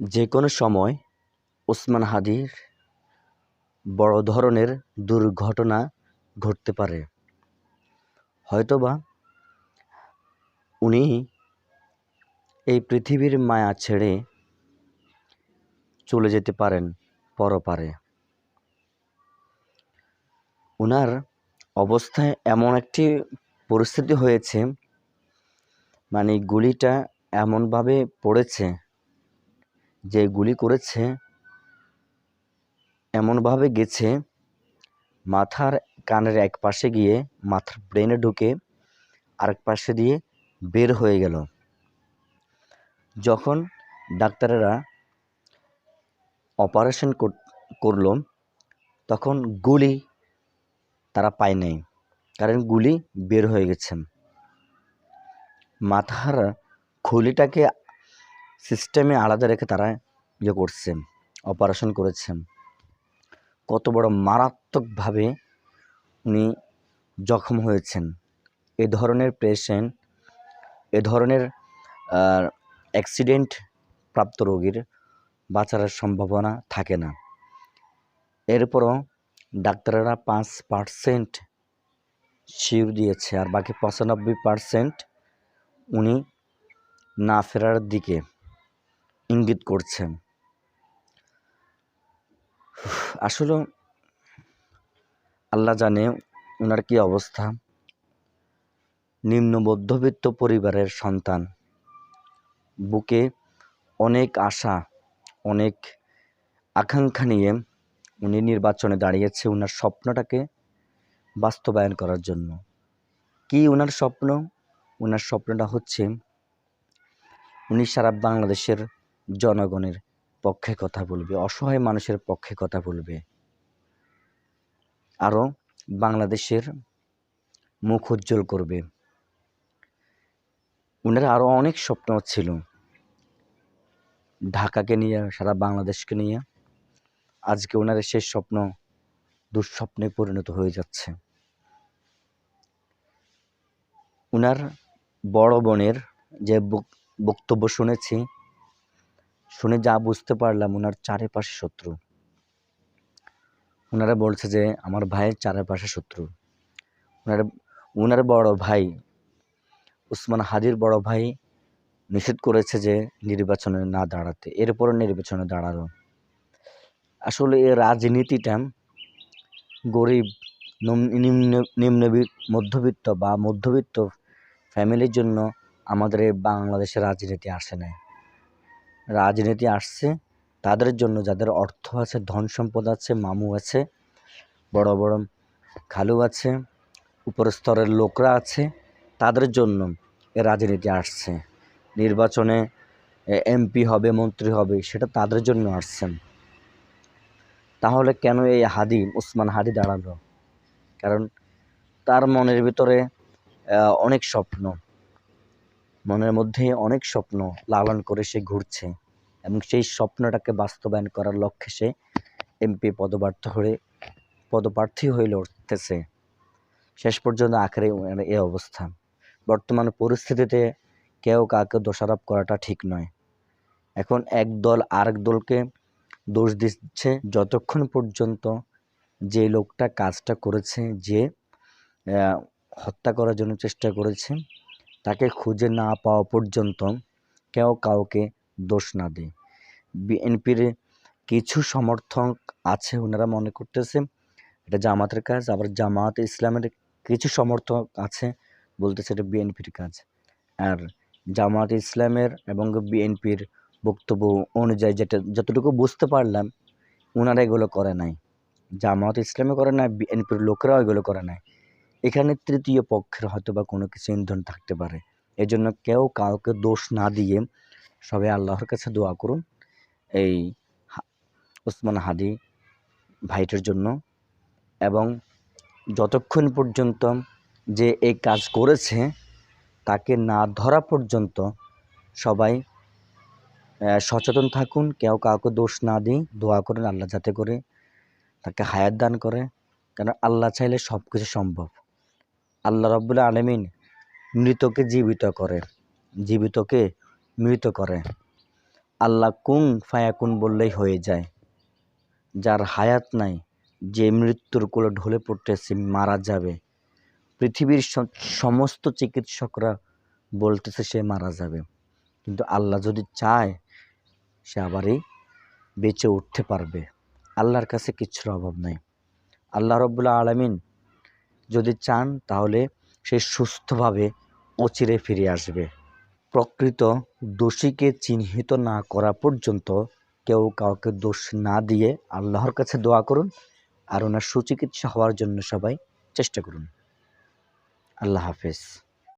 যে কোনো সময় ওসমান হাদির বড় ধরনের দুর্ঘটনা ঘটতে পারে। হয়তোবা উনি এই পৃথিবীর মায়া ছেড়ে চলে যেতে পারেন পরপারে। ওনার অবস্থায় এমন একটি পরিস্থিতি হয়েছে মানে গুলিটা এমনভাবে পড়েছে যে গুলি করেছে, এমনভাবে গেছে, মাথার কানের এক পাশে গিয়ে মাথার ব্রেনে ঢুকে আরেক পাশে দিয়ে বের হয়ে গেল। যখন ডাক্তারেরা অপারেশন করল, তখন গুলি তারা পায় নাই, কারণ গুলি বের হয়ে গেছে। মাথার খুলিটাকে সিস্টেমে আলাদা রেখে তারা ইয়ে করছে অপারেশন করেছে। কত বড় মারাত্মকভাবে উনি জখম হয়েছেন। এ ধরনের পেশেন্ট এ ধরনের অ্যাক্সিডেন্ট প্রাপ্ত রোগীর বাঁচার সম্ভাবনা থাকে না। এরপরও ডাক্তাররা পাঁচ পার্সেন্ট শিওর দিয়েছে, আর বাকি পঁচানব্বই পার্সেন্ট উনি না ফেরার দিকে। ইঙ্গিত করছেন আসলে আল্লাহ জানে ওনার কি অবস্থা। নিম্ন মধ্যবিত্ত পরিবারের সন্তান। বুকে অনেক আশা, অনেক আকাঙ্ক্ষা নিয়ে উনি নির্বাচনে দাঁড়িয়েছে ওনার স্বপ্নটাকে বাস্তবায়ন করার জন্য। কি ওনার স্বপ্ন? ওনার স্বপ্নটা হচ্ছে উনি সারা বাংলাদেশের জনগণের পক্ষে কথা বলবে, অসহায় মানুষের পক্ষে কথা বলবে। আরও বাংলাদেশের মুখ উজ্জ্বল করবে। ওনার আরও অনেক স্বপ্ন ছিল। ঢাকাকে নিয়ে, সারা বাংলাদেশকে নিয়ে। আজকে ওনার সেই স্বপ্ন দুঃস্বপ্নে পরিণত হয়ে যাচ্ছে। ওনার বড় বোনের যে বক্তব্য শুনেছি শুনে যা বুঝতে পারলাম ওনার চারিপাশে শত্রু। ওনারা বলছে যে, আমার ভাইয়ের চারিপাশে শত্রু। ওনার ওনার বড় ভাই, উসমান হাজির বড় ভাই নিষেধ করেছে যে নির্বাচনে না দাঁড়াতে। এরপরে নির্বাচনে দাঁড়াল। আসলে এই রাজনীতিটা গরিব, নিম্ন নিম্ন মধ্যবিত্ত বা মধ্যবিত্ত ফ্যামিলির জন্য আমাদের এই বাংলাদেশে রাজনীতি আসে না রাজনীতি আসছে, তাদের জন্য যাদের অর্থ আছে, ধন সম্পদ আছে, মামু আছে, বড় বড় খালু আছে, উপর স্তরের লোকরা আছে, তাদের জন্য এ রাজনীতি আসছে। নির্বাচনে এমপি হবে, মন্ত্রী হবে, সেটা তাদের জন্য আসছেন তাহলে কেন এই হাদি, উসমান হাদি দাঁড়াল? কারণ তার মনের ভিতরে অনেক স্বপ্ন। মনের মধ্যে অনেক স্বপ্ন লালন করে সে ঘুরছে এবং সেই স্বপ্নটাকে বাস্তবায়ন করার লক্ষ্যে সে এমপি পদপ্রার্থী হয়ে পদপ্রার্থী হয়ে লড়তেছে। শেষ পর্যন্ত আখেরে এ অবস্থা। বর্তমান পরিস্থিতিতে কেউ কাউকে দোষারোপ করাটা ঠিক নয়। এখন এক দল আরেক দলকে দোষ দিচ্ছে যতক্ষণ পর্যন্ত যে লোকটা কাজটা করেছে, যে হত্যা করার জন্য চেষ্টা করেছে তাকে খুঁজে না পাওয়া পর্যন্ত কেউ কাউকে দোষ না দেয়। বিএনপির কিছু সমর্থক আছে ওনারা মনে করতেছে, এটা জামাতের কাজ, আবার জামাত ইসলামের কিছু সমর্থক আছে বলতেছে এটা বিএনপির কাজ। আর জামাত ইসলামের এবং বিএনপির বক্তব্য অনুযায়ী যেটা, যতটুকু বুঝতে পারলাম ওনারা এগুলো করে নাই। জামাত ইসলামে করে নাই, বিএনপির লোকেরাও এগুলো করে নাই। এখানে তৃতীয় পক্ষের হয়তো বা কোনো কিছু ইন্ধন থাকতে পারে। এজন্য কেউ কাউকে দোষ না দিয়ে সবাই আল্লাহর কাছে দোয়া করুন। এই ওসমান হাদি ভাইটার জন্য। এবং যতক্ষণ পর্যন্ত যে এই কাজ করেছে, তাকে না ধরা পর্যন্ত সবাই সচেতন থাকুন। কেউ কাউকে দোষ না দিই। দোয়া করেন আল্লাহ যাতে করে তাকে হায়াত দান করে। কারণ আল্লাহ চাইলে সব কিছু সম্ভব। আল্লাহ রব্বুল্লা আলমিন মৃতকে জীবিত করে জীবিতকে মৃত করে আল্লাহ কুং ফায়াকুন বললেই হয়ে যায়। যার হায়াত নাই, যে মৃত্যুর কোলে ঢলে পড়তেছে, মারা যাবে। পৃথিবীর সমস্ত চিকিৎসকরা বলতেছে সে মারা যাবে। কিন্তু আল্লাহ যদি চায়, সে আবারই বেঁচে উঠতে পারবে। আল্লাহর কাছে কিচ্ছুর অভাব নাই। আল্লাহ রব্বুল্লাহ আলমিন যদি চান, তাহলে সে সুস্থভাবে অচিরে ফিরে আসবে। প্রকৃত দোষীকে চিহ্নিত না করা পর্যন্ত কেউ কাউকে দোষ না দিয়ে আল্লাহর কাছে দোয়া করুন আর ওনার সুচিকিৎসা হওয়ার জন্য সবাই চেষ্টা করুন। আল্লাহ হাফেজ।